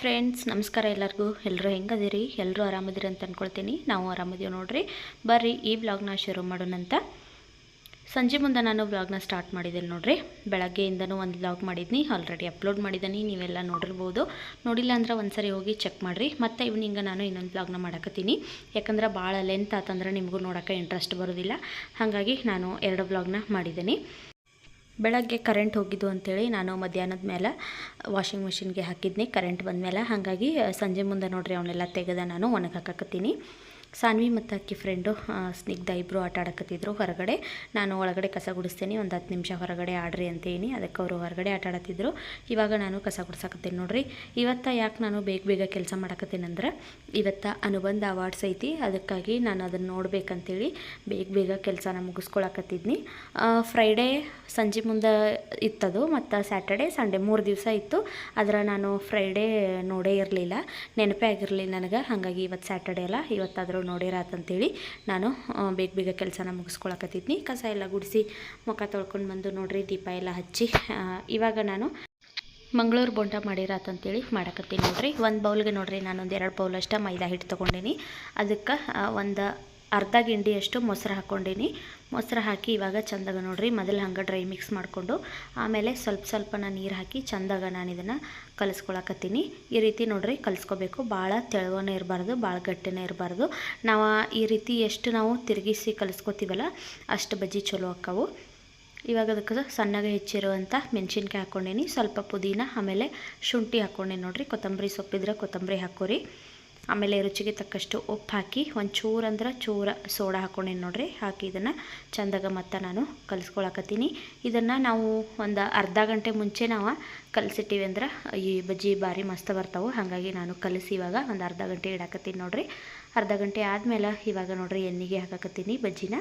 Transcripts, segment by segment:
Friends ನಮಸ್ಕಾರ ಎಲ್ಲರಿಗೂ. ಎಲ್ಲರೂ ಹೆಂಗದಿರಿ? ಎಲ್ಲರೂ ಆರಾಮದಿರಿ ಅಂತ ಅಂದ್ಕೊಳ್ತೀನಿ ನಾವು ಆರಾಮದೀವಿ ನೋಡ್ರಿ. ಬರ್ರಿ, ಈ ವ್ಲಾಗ್ನ ಶುರು ಮಾಡೋಣಂತ ಸಂಜೆ ಮುಂದೆ ನಾನು ವ್ಲಾಗ್ನ ಸ್ಟಾರ್ಟ್ ಮಾಡಿದ್ದೀನಿ ನೋಡ್ರಿ. ಬೆಳಗ್ಗೆಯಿಂದನೂ ಒಂದು ವ್ಲಾಗ್ ಮಾಡಿದ್ನಿ. ಆಲ್ರೆಡಿ ಅಪ್ಲೋಡ್ ಮಾಡಿದ್ದೀನಿ ನೀವೆಲ್ಲ ನೋಡಿರ್ಬೋದು. ನೋಡಿಲ್ಲ ಅಂದ್ರೆ ಒಂದ್ಸರಿ ಹೋಗಿ ಚೆಕ್ ಮಾಡಿರಿ. ಮತ್ತು ಇವ್ನಿಂಗ ನಾನು ಇನ್ನೊಂದು ವ್ಲಾಗ್ನ ಮಾಡಕತ್ತೀನಿ. ಯಾಕಂದ್ರೆ ಭಾಳ ಲೆಂತ್ ಆತಂದ್ರೆ ನಿಮಗೂ ನೋಡೋಕೆ ಇಂಟ್ರೆಸ್ಟ್ ಬರೋದಿಲ್ಲ. ಹಾಗಾಗಿ ನಾನು ಎರಡು ವ್ಲಾಗ್ನ ಮಾಡಿದ್ದೀನಿ ಬೆಳಗ್ಗೆ ಕರೆಂಟ್ ಹೋಗಿದ್ದು ಅಂಥೇಳಿ ನಾನು ಮಧ್ಯಾಹ್ನದ ಮೇಲೆ ವಾಷಿಂಗ್ ಮಿಷಿನ್ಗೆ ಹಾಕಿದ್ನಿ. ಕರೆಂಟ್ ಬಂದಮೇಲೆ ಹಾಗಾಗಿ, ಸಂಜೆ ಮುಂದೆ ನೋಡ್ರಿ, ಅವನ್ನೆಲ್ಲ ತೆಗೆದ ನಾನು ಒಣಗಿ ಹಾಕಕತ್ತೀನಿ ಸಾನ್ವಿ ಮತ್ತು ಅಕ್ಕಿ ಫ್ರೆಂಡು ಸ್ನಿಗ್ಧ ಇಬ್ಬರು ಆಟ ಆಡಕತ್ತಿದ್ರು ಹೊರಗಡೆ. ನಾನು ಒಳಗಡೆ ಕಸ ಗುಡಿಸ್ತೀನಿ, ಒಂದು ಹತ್ತು ನಿಮಿಷ ಹೊರಗಡೆ ಆಡ್ರಿ ಅಂತೇಳಿ ಅದಕ್ಕೆ ಅವರು ಹೊರಗಡೆ ಆಟ ಆಡತ್ತಿದ್ರು ಇವಾಗ ನಾನು ಕಸ ಗುಡ್ಸಕತ್ತೀನಿ ನೋಡ್ರಿ. ಇವತ್ತು ಯಾಕೆ ನಾನು ಬೇಗ ಬೇಗ ಕೆಲಸ ಮಾಡಕತ್ತೀನಂದ್ರೆ ಇವತ್ತು ಅನುಬಂಧ ಅವಾರ್ಡ್ಸ್ ಐತಿ. ಅದಕ್ಕಾಗಿ ನಾನು ಅದನ್ನು ನೋಡ್ಬೇಕಂತೇಳಿ ಬೇಗ ಬೇಗ ಕೆಲಸನ ಮುಗಿಸ್ಕೊಳಕತ್ತಿದ್ನಿ. ಫ್ರೈಡೇ ಸಂಜೆ ಮುಂದೆ ಇತ್ತದು ಮತ್ತು ಸ್ಯಾಟರ್ಡೆ ಸಂಡೇ ಮೂರು ದಿವಸ ಇತ್ತು. ಅದರ ನಾನು ಫ್ರೈಡೇ ನೋಡೇ ಇರಲಿಲ್ಲ. ನೆನಪೇ ಆಗಿರಲಿಲ್ಲ ನನಗೆ. ಹಾಗಾಗಿ ಇವತ್ತು ಸ್ಯಾಟರ್ಡೆ ಅಲ್ಲ, ಇವತ್ತಾದರೂ ನೋಡಿರಾತಂತೇಳಿ ನಾನು ಬೇಗ ಬೇಗ ಕೆಲಸನ ಮುಗಿಸ್ಕೊಳಕತ್ತಿದ್ನಿ. ಕಸ ಎಲ್ಲ ಗುಡಿಸಿ ಮುಖ ತೊಳ್ಕೊಂಡು ಬಂದು ನೋಡ್ರಿ, ದೀಪ ಎಲ್ಲ ಹಚ್ಚಿ ಇವಾಗ ನಾನು ಮಂಗಳೂರು ಬೋಂಡ ಮಾಡಿರತ್ತಂತೇಳಿ ಮಾಡಕತ್ತೀನಿ ನೋಡ್ರಿ. ಒಂದು ಬೌಲ್ಗೆ ನೋಡ್ರಿ ನಾನು ಒಂದು ಎರಡು ಬೌಲ್ ಅಷ್ಟೇ ಮೈದಾ ಹಿಟ್ಟು ತೊಗೊಂಡೀನಿ. ಅದಕ್ಕೆ ಒಂದು ಅರ್ಧ ಗಿಂಡಿಯಷ್ಟು ಮೊಸರು ಹಾಕ್ಕೊಂಡೀನಿ. ಮೊಸರು ಹಾಕಿ ಇವಾಗ ಚಂದಾಗ ನೋಡ್ರಿ, ಮೊದಲು ಹಂಗೆ ಡ್ರೈ ಮಿಕ್ಸ್ ಮಾಡಿಕೊಂಡು, ಆಮೇಲೆ ಸ್ವಲ್ಪ ಸ್ವಲ್ಪನ ನೀರು ಹಾಕಿ ಚಂದಾಗ ನಾನು ಇದನ್ನು ಕಲಿಸ್ಕೊಳಕತ್ತೀನಿ. ಈ ರೀತಿ ನೋಡ್ರಿ ಕಲಿಸ್ಕೋಬೇಕು. ಭಾಳ ತೆಳುವನೇ ಇರಬಾರ್ದು ಭಾಳ ಗಟ್ಟಿನೇ ಇರಬಾರ್ದು. ನಾವು ಈ ರೀತಿ ಎಷ್ಟು ನಾವು ತಿರುಗಿಸಿ ಕಲಿಸ್ಕೋತೀವಲ್ಲ, ಅಷ್ಟು ಬಜ್ಜಿ ಚಲೋ ಆಕ್ಕವು ಇವಾಗ ಅದಕ್ಕೆ ಸಣ್ಣಗೆ ಹೆಚ್ಚಿರುವಂಥ ಮೆಣಸಿನ್ಕಾಯಿ ಹಾಕ್ಕೊಂಡೀನಿ ಸ್ವಲ್ಪ ಪುದೀನ, ಆಮೇಲೆ ಶುಂಠಿ ಹಾಕ್ಕೊಂಡೀನಿ ನೋಡಿರಿ. ಕೊತ್ತಂಬರಿ ಸೊಪ್ಪಿದ್ರೆ ಕೊತ್ತಂಬರಿ ಹಾಕೋರಿ. ಆಮೇಲೆ ರುಚಿಗೆ ತಕ್ಕಷ್ಟು ಉಪ್ಪು ಹಾಕಿ ಒಂದು ಚೂರು ಅಂದ್ರೆ ಚೂರ ಸೋಡಾ ಹಾಕ್ಕೊಂಡೇನು ನೋಡ್ರಿ. ಹಾಕಿ ಇದನ್ನು ಚಂದಾಗ ಮತ್ತೆ ನಾನು ಕಲಿಸ್ಕೊಳಕತ್ತೀನಿ. ಇದನ್ನು ನಾವು ಒಂದು ಅರ್ಧ ಗಂಟೆ ಮುಂಚೆ ನಾವು ಕಲಸಿಟ್ಟಿವಿ ಅಂದ್ರೆ ಈ ಬಜ್ಜಿ ಭಾರಿ ಮಸ್ತ್ ಬರ್ತಾವೆ. ಹಾಗಾಗಿ ನಾನು ಕಲಿಸಿ ಇವಾಗ ಒಂದು ಅರ್ಧ ಗಂಟೆ ಇಡಾಕತ್ತೀನಿ ನೋಡ್ರಿ. ಅರ್ಧ ಗಂಟೆ ಆದಮೇಲೆ ಇವಾಗ ನೋಡ್ರಿ ಎಣ್ಣೆಗೆ ಹಾಕಕತ್ತೀನಿ ಬಜ್ಜಿನ.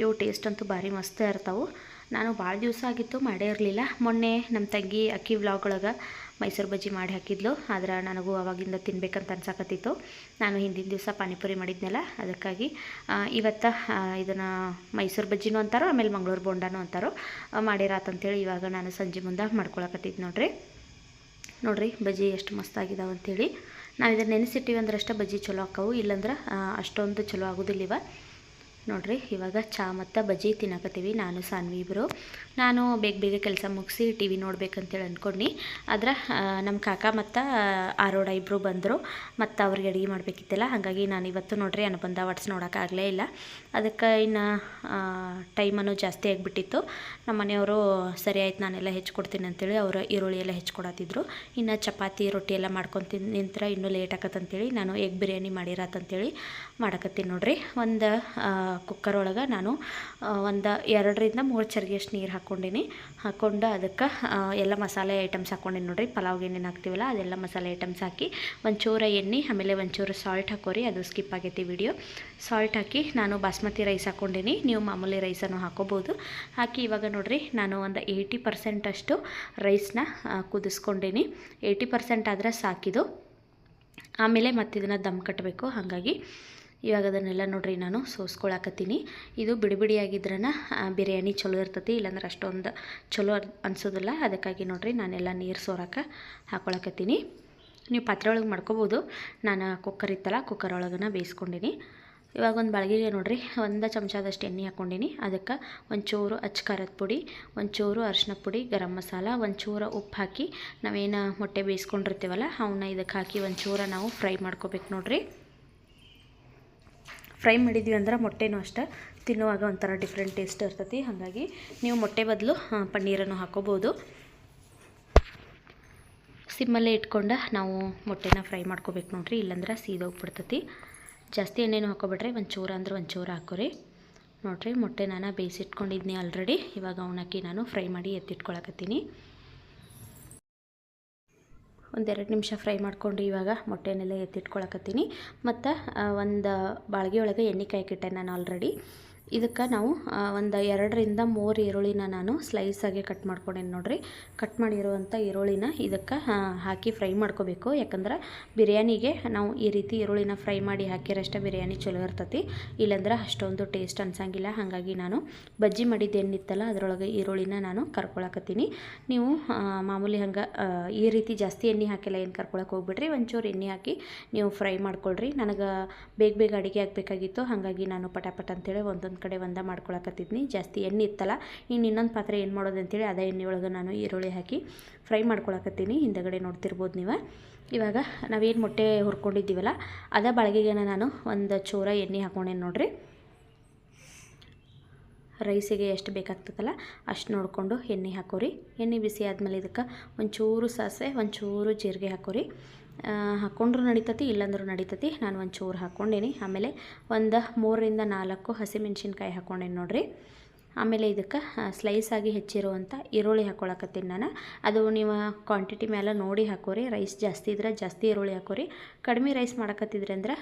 ಇವು ಟೇಸ್ಟ್ ಅಂತೂ ಭಾರಿ ಮಸ್ತ್ ಇರ್ತಾವೆ. ನಾನು ಭಾಳ ದಿವಸ ಆಗಿತ್ತು ಮಾಡೇ ಇರಲಿಲ್ಲ. ಮೊನ್ನೆ ನಮ್ಮ ತಂಗಿ ಅಕ್ಕಿ ವ್ಲಾಗ್ ಒಳಗೆ ಮೈಸೂರು ಬಜ್ಜಿ ಮಾಡಿ ಹಾಕಿದ್ಲು. ಆದ್ರೆ ನನಗೂ ಅವಾಗಿಂದ ತಿನ್ಬೇಕಂತ ಅನ್ಸಕತ್ತಿತ್ತು. ನಾನು ಹಿಂದಿನ ದಿವಸ ಪಾನಿಪುರಿ ಮಾಡಿದ್ನಲ್ಲ, ಅದಕ್ಕಾಗಿ ಇವತ್ತು ಇದನ್ನು ಮೈಸೂರು ಬಜ್ಜಿನೂ ಅಂತಾರೋ, ಆಮೇಲೆ ಮಂಗಳೂರು ಬೋಂಡಾನು ಅಂತಾರೋ ಮಾಡಿರಾತಂತೇಳಿ ಇವಾಗ ನಾನು ಸಂಜೆ ಮುಂದೆ ಮಾಡ್ಕೊಳಕತ್ತಿದ್ದು ನೋಡ್ರಿ. ನೋಡ್ರಿ, ಬಜ್ಜಿ ಎಷ್ಟು ಮಸ್ತಾಗಿದ್ದಾವೆ ಅಂತೇಳಿ. ನಾವು ಇದನ್ನು ನೆನೆಸಿಟ್ಟಿವಿ ಅಂದ್ರೆ ಅಷ್ಟೇ ಬಜ್ಜಿ ಚಲೋ ಆಕ್ಕವು ಇಲ್ಲಂದ್ರೆ ಅಷ್ಟೊಂದು ಚಲೋ ಆಗೋದಿಲ್ಲ ಇವ. ನೋಡ್ರಿ, ಇವಾಗ ಚಾ ಮತ್ತು ಬಜ್ಜಿ ತಿನ್ನಕತ್ತೀವಿ, ನಾನು ಸಾನ್ವಿ ಇಬ್ಬರು ನಾನು ಬೇಗ ಬೇಗ ಕೆಲಸ ಮುಗಿಸಿ ಟಿ ವಿ ನೋಡ್ಬೇಕಂತೇಳಿ ಅಂದ್ಕೊಂಡು ಆದ್ರೆ ನಮ್ಮ ಕಾಕ ಮತ್ತು ಆರೋಡ ಇಬ್ಬರು ಬಂದರು. ಮತ್ತು ಅವ್ರಿಗೆ ಅಡುಗೆ ಮಾಡಬೇಕಿತ್ತಲ್ಲ, ಹಾಗಾಗಿ ನಾನು ಇವತ್ತು ನೋಡ್ರಿ ಅನುಬಂಧ ವಾಟ್ಸ್ ನೋಡೋಕ್ಕಾಗಲೇ ಇಲ್ಲ. ಅದಕ್ಕೆ ಇನ್ನು ಟೈಮನ್ನು ಜಾಸ್ತಿ ಆಗಿಬಿಟ್ಟಿತ್ತು. ನಮ್ಮ ಮನೆಯವರು, ಸರಿ ಆಯ್ತು, ನಾನೆಲ್ಲ ಹೆಚ್ಕೊಡ್ತೀನಿ ಅಂತೇಳಿ ಅವರು ಈರುಳ್ಳಿ ಎಲ್ಲ ಹೆಚ್ಕೊಡತ್ತಿದ್ರು ಇನ್ನು ಚಪಾತಿ, ರೊಟ್ಟಿ ಎಲ್ಲ ಮಾಡ್ಕೊಂಡು ತಿನ್, ನಿಂತ್ರ ಇನ್ನೂ ಲೇಟ್ ಆಕತ್ತಂತೇಳಿ, ನಾನು ಎಗ್ ಬಿರಿಯಾನಿ ಮಾಡಿರತ್ತಂತೇಳಿ ಮಾಡಕತ್ತೀನಿ ನೋಡ್ರಿ. ಒಂದು ಕುಕ್ಕರ್ ಒಳಗೆ ನಾನು ಒಂದು ಎರಡರಿಂದ ಮೂರು ಚರ್ಗಿಯಷ್ಟು ನೀರು ಹಾಕ್ಕೊಂಡೀನಿ ಹಾಕ್ಕೊಂಡು ಅದಕ್ಕೆ ಎಲ್ಲ ಮಸಾಲೆ ಐಟಮ್ಸ್ ಹಾಕ್ಕೊಂಡೀನಿ ನೋಡ್ರಿ. ಪಲಾವ್ಗೆ ಏನೇನು ಹಾಕ್ತೀವಲ್ಲ, ಅದೆಲ್ಲ ಮಸಾಲೆ ಐಟಮ್ಸ್ ಹಾಕಿ ಒಂಚೂರು ಎಣ್ಣೆ, ಆಮೇಲೆ ಒಂಚೂರು ಸಾಲ್ಟ್ ಹಾಕೋರಿ, ಅದು ಸ್ಕಿಪ್ ಆಗೈತಿ ವಿಡಿಯೋ ಸಾಲ್ಟ್ ಹಾಕಿ ನಾನು ಬಾಸ್ಮತಿ ರೈಸ್ ಹಾಕ್ಕೊಂಡೀನಿ ನೀವು ಮಾಮೂಲಿ ರೈಸನ್ನು ಹಾಕೋಬೋದು. ಹಾಕಿ ಇವಾಗ ನೋಡಿರಿ, ನಾನು ಒಂದು ಏಯ್ಟಿ ಪರ್ಸೆಂಟಷ್ಟು ರೈಸ್ನ ಕುದಿಸ್ಕೊಂಡೀನಿ. ಏಯ್ಟಿ ಪರ್ಸೆಂಟ್ ಆದರೆ ಸಾಕಿದು. ಆಮೇಲೆ ಮತ್ತಿದನ್ನು ದಮ್ ಕಟ್ಟಬೇಕು ಹಾಗಾಗಿ ಇವಾಗ ಅದನ್ನೆಲ್ಲ ನೋಡ್ರಿ ನಾನು ಸೋಸ್ಕೊಳಕತ್ತೀನಿ. ಇದು ಬಿಡಿ ಬಿಡಿಯಾಗಿದ್ರನ ಬಿರಿಯಾನಿ ಚಲೋ ಇರ್ತೈತಿ, ಇಲ್ಲಾಂದ್ರೆ ಅಷ್ಟೊಂದು ಚಲೋ ಅನ್ಸೋದಿಲ್ಲ. ಅದಕ್ಕಾಗಿ ನೋಡ್ರಿ ನಾನೆಲ್ಲ ನೀರು ಸೋರಕ್ಕೆ ಹಾಕೊಳಕತ್ತೀನಿ. ನೀವು ಪಾತ್ರೆ ಒಳಗೆ ಮಾಡ್ಕೋಬೋದು. ನಾನು ಕುಕ್ಕರ್ ಇತ್ತಲ್ಲ ಕುಕ್ಕರ್ ಒಳಗನ ಬೇಯಿಸ್ಕೊಂಡಿನಿ. ಇವಾಗ ಒಂದು ಬಾಳ್ಗಿಗೆ ನೋಡ್ರಿ, ಒಂದು ಚಮಚದಷ್ಟು ಎಣ್ಣೆ ಹಾಕ್ಕೊಂಡಿನಿ ಅದಕ್ಕೆ ಒಂಚೂರು ಅಚ್ಚ ಖಾರದ ಪುಡಿ, ಒಂಚೂರು ಅರಿಶಿನ ಪುಡಿ, ಗರಂ ಮಸಾಲ, ಒಂಚೂರು ಉಪ್ಪು ಹಾಕಿ ನಾವೇನು ಮೊಟ್ಟೆ ಬೇಯಿಸ್ಕೊಂಡಿರ್ತೀವಲ್ಲ, ಅವನ್ನ ಇದಕ್ಕೆ ಹಾಕಿ ಒಂಚೂರು ನಾವು ಫ್ರೈ ಮಾಡ್ಕೋಬೇಕು ನೋಡ್ರಿ. ಫ್ರೈ ಮಾಡಿದ್ವಿ ಅಂದ್ರೆ ಮೊಟ್ಟೆನೂ ಅಷ್ಟೇ. ತಿನ್ನುವಾಗ ಒಂಥರ ಡಿಫ್ರೆಂಟ್ ಟೇಸ್ಟ್ ಇರ್ತೈತಿ. ಹಾಗಾಗಿ ನೀವು ಮೊಟ್ಟೆ ಬದಲು ಪನ್ನೀರನ್ನು ಹಾಕೋಬೋದು. ಸಿಮ್ಮಲ್ಲೇ ಇಟ್ಕೊಂಡು ನಾವು ಮೊಟ್ಟೆನ ಫ್ರೈ ಮಾಡ್ಕೋಬೇಕು ನೋಡ್ರಿ. ಇಲ್ಲಾಂದ್ರೆ ಸೀದೋಗ್ಬಿಡ್ತೈತಿ. ಜಾಸ್ತಿ ಎಣ್ಣೆನೂ ಹಾಕೋಬೇಡ್ರಿ. ಒಂಚೂರು ಅಂದ್ರೆ ಒಂಚೂರು ಹಾಕೋರಿ. ನೋಡ್ರಿ ಮೊಟ್ಟೆ ನಾನು ಬೇಯಿಸಿಟ್ಕೊಂಡಿದ್ನಿ ಆಲ್ರೆಡಿ ಇವಾಗ ಅವನಕ್ಕಿ ನಾನು ಫ್ರೈ ಮಾಡಿ ಎತ್ತಿಟ್ಕೊಳಕತ್ತೀನಿ. ಒಂದೆರಡು ನಿಮಿಷ ಫ್ರೈ ಮಾಡಿಕೊಂಡು ಇವಾಗ ಮೊಟ್ಟೆನೆಲ್ಲ ಎತ್ತಿಟ್ಕೊಳಕತ್ತೀನಿ. ಮತ್ತು ಒಂದು ಬಾಳ್ಗೆ ಒಳಗೆ ಎಣ್ಣೆ ಕಾಯಕ್ಕಿಟ್ಟೆ ನಾನು ಆಲ್ರೆಡಿ ಇದಕ್ಕೆ ನಾವು ಒಂದು ಎರಡರಿಂದ ಮೂರು ಈರುಳ್ಳಿನ ನಾನು ಸ್ಲೈಸಾಗಿ ಕಟ್ ಮಾಡ್ಕೊಂಡೇನೆ ನೋಡಿರಿ. ಕಟ್ ಮಾಡಿರುವಂಥ ಈರುಳ್ಳಿನ ಇದಕ್ಕೆ ಹಾಕಿ ಫ್ರೈ ಮಾಡ್ಕೋಬೇಕು. ಯಾಕಂದ್ರೆ ಬಿರಿಯಾನಿಗೆ ನಾವು ಈ ರೀತಿ ಈರುಳ್ಳಿನ ಫ್ರೈ ಮಾಡಿ ಹಾಕಿರಷ್ಟೇ ಬಿರಿಯಾನಿ ಚಲೋ ಇರ್ತತಿ. ಇಲ್ಲಾಂದ್ರೆ ಅಷ್ಟೊಂದು ಟೇಸ್ಟ್ ಅನ್ಸಂಗಿಲ್ಲ. ಹಾಗಾಗಿ ನಾನು ಬಜ್ಜಿ ಮಾಡಿದ್ದೇನಿತ್ತಲ್ಲ ಅದರೊಳಗೆ ಈರುಳ್ಳಿನ ನಾನು ಕರ್ಕೊಳಕತ್ತೀನಿ. ನೀವು ಮಾಮೂಲಿ ಹಂಗೆ ಈ ರೀತಿ ಜಾಸ್ತಿ ಎಣ್ಣೆ ಹಾಕಿಲ್ಲ, ಏನು ಕರ್ಕೊಳಕ್ಕೆ ಹೋಗ್ಬಿಡ್ರಿ. ಒಂಚೂರು ಎಣ್ಣೆ ಹಾಕಿ ನೀವು ಫ್ರೈ ಮಾಡ್ಕೊಳ್ರಿ. ನನಗೆ ಬೇಗ ಬೇಗ ಅಡುಗೆ ಆಗಬೇಕಾಗಿತ್ತು. ಹಾಗಾಗಿ ನಾನು ಪಟಾಪಟ ಪಟ ಅಂತೇಳಿ ಒಂದೊಂದು ಕಡೆ ಒಂದ ಮಾಡ್ಕೊಳಕತ್ತಿದ್ನಿ. ಜಾಸ್ತಿ ಎಣ್ಣೆ ಇತ್ತಲ್ಲ ಇನ್ನು ಇನ್ನೊಂದು ಪಾತ್ರೆ ಏನು ಮಾಡೋದು ಅಂತೇಳಿ ಅದೇ ಎಣ್ಣೆ ಒಳಗೆ ನಾನು ಈರುಳ್ಳಿ ಹಾಕಿ ಫ್ರೈ ಮಾಡ್ಕೊಳಕತ್ತೀನಿ. ಹಿಂದಗಡೆ ನೋಡ್ತಿರ್ಬೋದು ನೀವು. ಇವಾಗ ನಾವೇನು ಮೊಟ್ಟೆ ಹುರ್ಕೊಂಡಿದ್ದೀವಲ್ಲ, ಅದ ಬಾಳಿಗೆಗೆ ನಾನು ಒಂದು ಚೂರ ಎಣ್ಣೆ ಹಾಕೊಂಡೇನು ನೋಡ್ರಿ. ರೈಸಿಗೆ ಎಷ್ಟು ಬೇಕಾಗ್ತದಲ್ಲ ಅಷ್ಟು ನೋಡಿಕೊಂಡು ಎಣ್ಣೆ ಹಾಕೋರಿ. ಎಣ್ಣೆ ಬಿಸಿ ಆದಮೇಲೆ ಇದಕ್ಕೆ ಒಂಚೂರು ಸಾಸಿವೆ, ಒಂಚೂರು ಜೀರಿಗೆ ಹಾಕೋರಿ. ಹಾಕ್ಕೊಂಡ್ರೂ ನಡಿತತಿ, ಇಲ್ಲಾಂದ್ರೂ ನಡಿತತಿ. ನಾನು ಒಂದು ಚೂರು ಹಾಕ್ಕೊಂಡೇನಿ ಆಮೇಲೆ ಒಂದು ಮೂರರಿಂದ ನಾಲ್ಕು ಹಸಿಮೆಣ್ಸಿನ್ಕಾಯಿ ಹಾಕ್ಕೊಂಡೇನಿ ನೋಡ್ರಿ. ಆಮೇಲೆ ಇದಕ್ಕೆ ಆಗಿ ಹೆಚ್ಚಿರುವಂಥ ಈರುಳ್ಳಿ ಹಾಕ್ಕೊಳಕತ್ತೀನಿ ನಾನು. ಅದು ನೀವು ಕ್ವಾಂಟಿಟಿ ಮೇಲೆ ನೋಡಿ ಹಾಕೋರಿ. ರೈಸ್ ಜಾಸ್ತಿ ಇದ್ರೆ ಜಾಸ್ತಿ ಈರುಳ್ಳಿ ಹಾಕೋರಿ. ಕಡಿಮೆ ರೈಸ್ ಮಾಡಕತ್ತಿದ್ರಿ ಅಂದ್ರೆ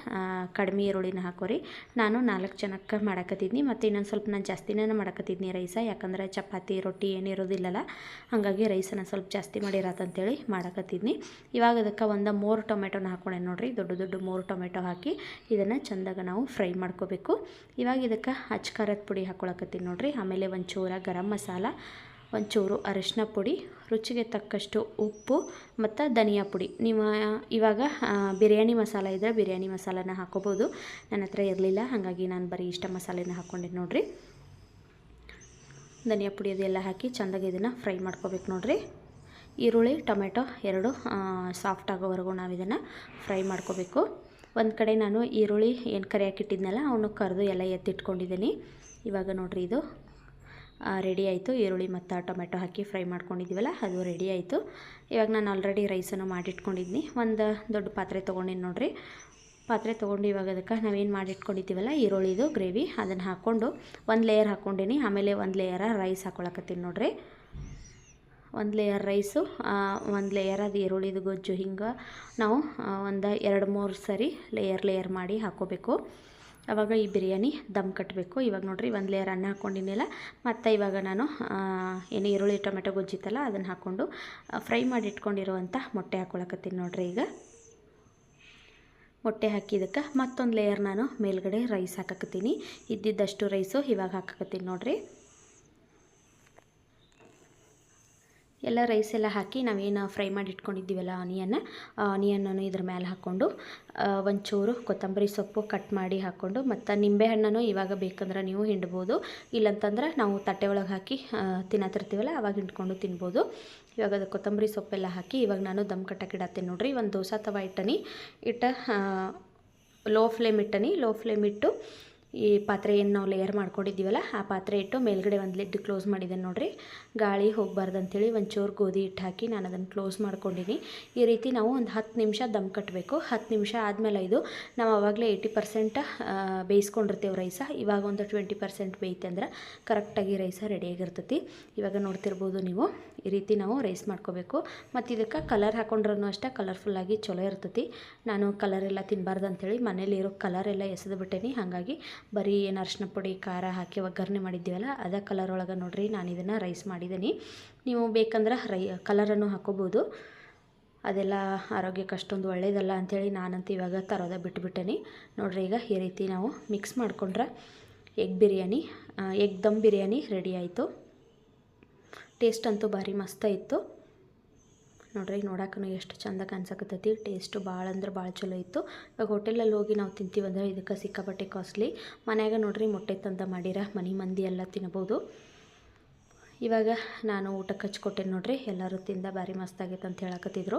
ಕಡಿಮೆ ಈರುಳ್ಳಿನ ಹಾಕೋರಿ. ನಾನು ನಾಲ್ಕು ಜನಕ್ಕೆ ಮಾಡಕತ್ತಿದ್ನಿ. ಮತ್ತು ಇನ್ನೊಂದು ಸ್ವಲ್ಪ ನಾನು ಜಾಸ್ತಿನೇ ಮಾಡಕತ್ತಿದ್ನಿ ರೈಸ ಯಾಕಂದ್ರೆ ಚಪಾತಿ, ರೊಟ್ಟಿ ಏನಿರೋದಿಲ್ಲಲ್ಲ ಹಾಗಾಗಿ ರೈಸನ್ನು ಸ್ವಲ್ಪ ಜಾಸ್ತಿ ಮಾಡಿರತ್ತಂತೇಳಿ ಮಾಡಕತ್ತಿದ್ನಿ. ಇವಾಗ ಅದಕ್ಕೆ ಒಂದು ಮೂರು ಟೊಮೆಟೊನ ಹಾಕೊಂಡೆ ನೋಡಿರಿ. ದೊಡ್ಡ ದೊಡ್ಡ ಮೂರು ಟೊಮೆಟೊ ಹಾಕಿ ಇದನ್ನು ಚೆಂದಾಗ ನಾವು ಫ್ರೈ ಮಾಡ್ಕೋಬೇಕು. ಇವಾಗ ಇದಕ್ಕೆ ಅಚ್ ಖಾರದ ಪುಡಿ ಹಾಕ್ಕೊಳಕತ್ತೀನಿ ನೋಡ್ರಿ. ಆಮೇಲೆ ಒಂಚೂರ ಗರಂ ಮಸಾಲ, ಒಂಚೂರು ಅರಿಶಿನ ಪುಡಿ, ರುಚಿಗೆ ತಕ್ಕಷ್ಟು ಉಪ್ಪು ಮತ್ತು ಧನಿಯಾ ಪುಡಿ. ನೀವು ಇವಾಗ ಬಿರಿಯಾನಿ ಮಸಾಲ ಇದ್ದರೆ ಬಿರಿಯಾನಿ ಮಸಾಲನ ಹಾಕೋಬೋದು. ನನ್ನ ಹತ್ರ ಇರಲಿಲ್ಲ, ಹಾಗಾಗಿ ನಾನು ಬರೀ ಇಷ್ಟ ಮಸಾಲೆನ ಹಾಕ್ಕೊಂಡೆ ನೋಡಿರಿ. ಧನಿಯಾ ಪುಡಿ ಅದೆಲ್ಲ ಹಾಕಿ ಚೆಂದಾಗಿ ಇದನ್ನು ಫ್ರೈ ಮಾಡ್ಕೋಬೇಕು ನೋಡಿರಿ. ಈರುಳ್ಳಿ, ಟೊಮೆಟೊ ಎರಡು ಸಾಫ್ಟ್ ಆಗೋವರೆಗೂ ನಾವು ಇದನ್ನು ಫ್ರೈ ಮಾಡ್ಕೋಬೇಕು. ಒಂದು ಕಡೆ ನಾನು ಈರುಳ್ಳಿ ಏನು ಕರಿ ಹಾಕಿಟ್ಟಿದ್ನಲ್ಲ ಅವನು ಕರೆದು ಎಲ್ಲ ಎತ್ತಿಟ್ಕೊಂಡಿದ್ದೀನಿ. ಇವಾಗ ನೋಡಿರಿ ಇದು ರೆಡಿ ಆಯಿತು. ಈರುಳ್ಳಿ ಮತ್ತು ಟೊಮೆಟೊ ಹಾಕಿ ಫ್ರೈ ಮಾಡ್ಕೊಂಡಿದ್ದೀವಲ್ಲ, ಅದು ರೆಡಿ ಆಯಿತು. ಇವಾಗ ನಾನು ಆಲ್ರೆಡಿ ರೈಸನ್ನು ಮಾಡಿಟ್ಕೊಂಡಿದ್ದೀನಿ ಒಂದು ದೊಡ್ಡ ಪಾತ್ರೆ ತೊಗೊಂಡಿನಿ ನೋಡಿರಿ. ಪಾತ್ರೆ ತೊಗೊಂಡು ಇವಾಗ ಅದಕ್ಕೆ ನಾವೇನು ಮಾಡಿಟ್ಕೊಂಡಿದ್ದೀವಲ್ಲ, ಈರುಳ್ಳಿದು ಗ್ರೇವಿ ಅದನ್ನು ಹಾಕ್ಕೊಂಡು ಒಂದು ಲೇಯರ್ ಹಾಕ್ಕೊಂಡಿನಿ ಆಮೇಲೆ ಒಂದು ಲೇಯರ ರೈಸ್ ಹಾಕ್ಕೊಳಕತ್ತೀನಿ ನೋಡಿರಿ. ಒಂದು ಲೇಯರ್ ರೈಸು ಒಂದು ಲೇಯರ್ ಅದು ಈರುಳ್ಳಿದು ಗೊಜ್ಜು ಹಿಂಗೆ ನಾವು ಒಂದು ಎರಡು ಮೂರು ಸರಿ ಲೇಯರ್ ಲೇಯರ್ ಮಾಡಿ ಹಾಕ್ಕೋಬೇಕು ಆವಾಗ ಈ ಬಿರಿಯಾನಿ ದಮ್ ಕಟ್ಟಬೇಕು ಇವಾಗ ನೋಡಿರಿ ಒಂದು ಲೇಯರ್ ಅನ್ನ ಹಾಕ್ಕೊಂಡಿನಿಲ್ಲ ಮತ್ತು ಇವಾಗ ನಾನು ಏನು ಈರುಳ್ಳಿ, ಟೊಮೆಟೊ ಗೊಜ್ಜಿತ್ತಲ್ಲ ಅದನ್ನು ಹಾಕ್ಕೊಂಡು ಫ್ರೈ ಮಾಡಿ ಇಟ್ಕೊಂಡಿರುವಂಥ ಮೊಟ್ಟೆ ಹಾಕ್ಕೊಳಕತ್ತೀನಿ ನೋಡಿರಿ ಈಗ. ಮೊಟ್ಟೆ ಹಾಕಿದ್ದಕ್ಕೆ ಮತ್ತೊಂದು ಲೇಯರ್ ನಾನು ಮೇಲ್ಗಡೆ ರೈಸ್ ಹಾಕಕತ್ತೀನಿ. ಇದ್ದಿದ್ದಷ್ಟು ರೈಸು ಇವಾಗ ಹಾಕಕತ್ತೀನಿ ನೋಡ್ರಿ. ಎಲ್ಲ ರೈಸ್ ಎಲ್ಲ ಹಾಕಿ ನಾವೇನು ಫ್ರೈ ಮಾಡಿ ಇಟ್ಕೊಂಡಿದ್ದೀವಲ್ಲ ಆನಿಯನ್ನ ಆನಿಯನ್ನು ಇದ್ರ ಮೇಲೆ ಹಾಕ್ಕೊಂಡು ಒಂಚೂರು ಕೊತ್ತಂಬರಿ ಸೊಪ್ಪು ಕಟ್ ಮಾಡಿ ಹಾಕ್ಕೊಂಡು, ಮತ್ತು ನಿಂಬೆಹಣ್ಣನ್ನು ಇವಾಗ ಬೇಕಂದ್ರೆ ನೀವು ಹಿಂಡ್ಬೋದು. ಇಲ್ಲಂತಂದ್ರೆ ನಾವು ತಟ್ಟೆ ಒಳಗೆ ಹಾಕಿ ತಿನ್ನತಿರ್ತೀವಲ್ಲ ಅವಾಗ ಹಿಂಡ್ಕೊಂಡು ತಿನ್ಬೋದು. ಇವಾಗ ಅದು ಕೊತ್ತಂಬರಿ ಸೊಪ್ಪೆಲ್ಲ ಹಾಕಿ ಇವಾಗ ನಾನು ದಮ್ ಕಟ್ಟಕ್ಕೆ ಇಡತ್ತೀನಿ ನೋಡ್ರಿ. ಒಂದು ದೋಸೆ ತವ ಇಟ್ಟನಿ, ಇಟ್ಟ ಲೋ ಫ್ಲೇಮ್ ಇಟ್ಟನಿ. ಲೋ ಫ್ಲೇಮ್ ಇಟ್ಟು ಈ ಪಾತ್ರೆ ಏನು ನಾವು ಲೇಯರ್ ಮಾಡ್ಕೊಂಡಿದ್ದೀವಲ್ಲ, ಆ ಪಾತ್ರೆ ಇಟ್ಟು ಮೇಲ್ಗಡೆ ಒಂದು ಲಿಡ್ ಕ್ಲೋಸ್ ಮಾಡಿದ್ದೇನೆ ನೋಡಿರಿ. ಗಾಳಿ ಹೋಗಬಾರ್ದು ಅಂತೇಳಿ ಒಂಚೂರು ಗೋಧಿ ಹಿಟ್ಟು ಹಾಕಿ ನಾನು ಅದನ್ನು ಕ್ಲೋಸ್ ಮಾಡ್ಕೊಂಡಿನಿ ಈ ರೀತಿ ನಾವು ಒಂದು ಹತ್ತು ನಿಮಿಷ ದಮ್ ಕಟ್ಟಬೇಕು ಹತ್ತು ನಿಮಿಷ ಆದಮೇಲೆ ಇದು ನಾವು ಆವಾಗಲೇ ಏಯ್ಟಿ ಪರ್ಸೆಂಟ್ ಬೇಯಿಸ್ಕೊಂಡಿರ್ತೇವೆ ರೈಸ ಇವಾಗ ಒಂದು ಟ್ವೆಂಟಿ ಪರ್ಸೆಂಟ್ ಬೇಯ್ತೆ ಅಂದ್ರೆ ಕರೆಕ್ಟಾಗಿ ರೈಸ ರೆಡಿಯಾಗಿರ್ತೈತಿ ಇವಾಗ ನೋಡ್ತಿರ್ಬೋದು ನೀವು, ಈ ರೀತಿ ನಾವು ರೈಸ್ ಮಾಡ್ಕೋಬೇಕು. ಮತ್ತು ಇದಕ್ಕೆ ಕಲರ್ ಹಾಕೊಂಡ್ರೂ ಅಷ್ಟೇ ಕಲರ್ಫುಲ್ಲಾಗಿ ಚಲೋ ಇರ್ತೈತಿ. ನಾನು ಕಲರ್ ಎಲ್ಲ ತಿನ್ನಬಾರ್ದು ಅಂಥೇಳಿ ಮನೇಲಿ ಇರೋ ಕಲರ್ ಎಲ್ಲ ಎಸೆದು ಬಿಟ್ಟೇನಿ. ಹಾಗಾಗಿ ಬರೀ ಏನು ಅರಿಶಿನ ಪುಡಿ, ಖಾರ ಹಾಕಿ ಒಗ್ಗರಣೆ ಮಾಡಿದ್ದೀವಲ್ಲ, ಅದೇ ಕಲರ್ ಒಳಗೆ ನೋಡಿರಿ ನಾನು ಇದನ್ನು ರೈಸ್ ಮಾಡಿದ್ದೀನಿ. ನೀವು ಬೇಕಂದ್ರೆ ರೈ, ಕಲರನ್ನು ಹಾಕೋಬೋದು. ಅದೆಲ್ಲ ಆರೋಗ್ಯಕ್ಕೆ ಅಷ್ಟೊಂದು ಒಳ್ಳೆಯದಲ್ಲ ಅಂಥೇಳಿ ನಾನಂತೂ ಇವಾಗ ತರೋದ ಬಿಟ್ಬಿಟ್ಟೇನಿ. ನೋಡಿರಿ ಈಗ ಈ ರೀತಿ ನಾವು ಮಿಕ್ಸ್ ಮಾಡ್ಕೊಂಡ್ರೆ egg biryani egg dum biryani ready ಆಯಿತು. ಟೇಸ್ಟ್ ಅಂತೂ ಭಾರಿ ಮಸ್ತ ಇತ್ತು. ನೋಡ್ರಿ ನೋಡಕ್ಕೂ ಎಷ್ಟು ಚಂದ ಕಾಣಿಸಕತ್ತೈತಿ. ಟೇಸ್ಟು ಭಾಳ ಅಂದ್ರೆ ಭಾಳ ಚಲೋ ಇತ್ತು. ಇವಾಗ ಹೋಟೆಲಲ್ಲಿ ಹೋಗಿ ನಾವು ತಿಂತೀವಿ ತಿಂತೀವಂದ್ರೆ ಇದಕ್ಕೆ ಸಿಕ್ಕಾಪಟ್ಟೆ ಕಾಸ್ಟ್ಲಿ ಮನ್ಯಾಗ ನೋಡ್ರಿ ಮೊಟ್ಟೆ ತಂದ ಮಾಡಿರ, ಮನೆ ಮಂದಿ ಎಲ್ಲ ತಿನ್ಬೋದು. ಇವಾಗ ನಾನು ಊಟಕ್ಕೆ ಹಚ್ಕೊಟ್ಟೆ ನೋಡ್ರಿ, ಎಲ್ಲರೂ ತಿಂದ ಭಾರಿ ಮಸ್ತಾಗೈತೆ ಅಂತ ಹೇಳಕತ್ತಿದ್ರು.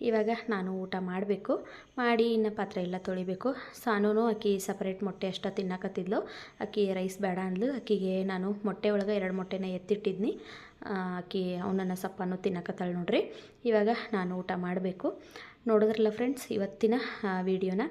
ಇವಾಗ ನಾನು ಊಟ ಮಾಡಬೇಕು. ಮಾಡಿ ಇನ್ನು ಪಾತ್ರೆ ಎಲ್ಲ ತೊಳಿಬೇಕು. ಸಾನೂ ಅಕ್ಕಿ ಸಪ್ರೇಟ್ ಮೊಟ್ಟೆ ಅಷ್ಟ ತಿನ್ನಕತ್ತಿದ್ಲು. ಅಕ್ಕಿ ರೈಸ್ ಬೇಡ ಅಂದ್ಲು. ಅಕ್ಕಿಗೆ ನಾನು ಮೊಟ್ಟೆ ಒಳಗೆ ಎರಡು ಮೊಟ್ಟೆನ ಎತ್ತಿಟ್ಟಿದ್ನಿ. ಅಕ್ಕಿ ಅವನನ್ನು ಸಪ್ಪನ್ನು ತಿನ್ನಕತ್ತಾಳೆ ನೋಡ್ರಿ. ಇವಾಗ ನಾನು ಊಟ ಮಾಡಬೇಕು. ನೋಡಿದ್ರಲ್ಲ ಫ್ರೆಂಡ್ಸ್ ಇವತ್ತಿನ ವಿಡಿಯೋನ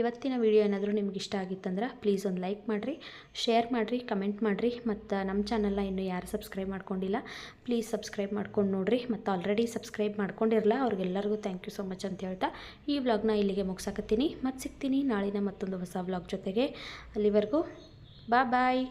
ಇವತ್ತಿನ ವಿಡಿಯೋ ಏನಾದರೂ ನಿಮ್ಗೆ ಇಷ್ಟ ಆಗಿತ್ತಂದ್ರೆ ಪ್ಲೀಸ್ ಒಂದು ಲೈಕ್ ಮಾಡಿರಿ ಶೇರ್ ಮಾಡಿರಿ ಕಮೆಂಟ್ ಮಾಡಿರಿ. ಮತ್ತು ನಮ್ಮ ಚಾನಲ್ನ ಇನ್ನೂ ಯಾರು ಸಬ್ಸ್ಕ್ರೈಬ್ ಮಾಡ್ಕೊಂಡಿಲ್ಲ ಪ್ಲೀಸ್ ಸಬ್ಸ್ಕ್ರೈಬ್ ಮಾಡ್ಕೊಂಡು ನೋಡಿರಿ. ಮತ್ತು ಆಲ್ರೆಡಿ ಸಬ್ಸ್ಕ್ರೈಬ್ ಮಾಡ್ಕೊಂಡಿರಲ್ಲ ಅವ್ರಿಗೆಲ್ಲರಿಗೂ ಥ್ಯಾಂಕ್ ಯು ಸೊ ಮಚ್ ಅಂತ ಹೇಳ್ತಾ ಈ ವ್ಲಾಗ್ನ ಇಲ್ಲಿಗೆ ಮುಗ್ಸಾಕತ್ತೀನಿ. ಮತ್ತು ಸಿಗ್ತೀನಿ ನಾಳಿನ ಮತ್ತೊಂದು ಹೊಸ ವ್ಲಾಗ್ ಜೊತೆಗೆ. ಅಲ್ಲಿವರೆಗೂ ಬಾ ಬಾಯ್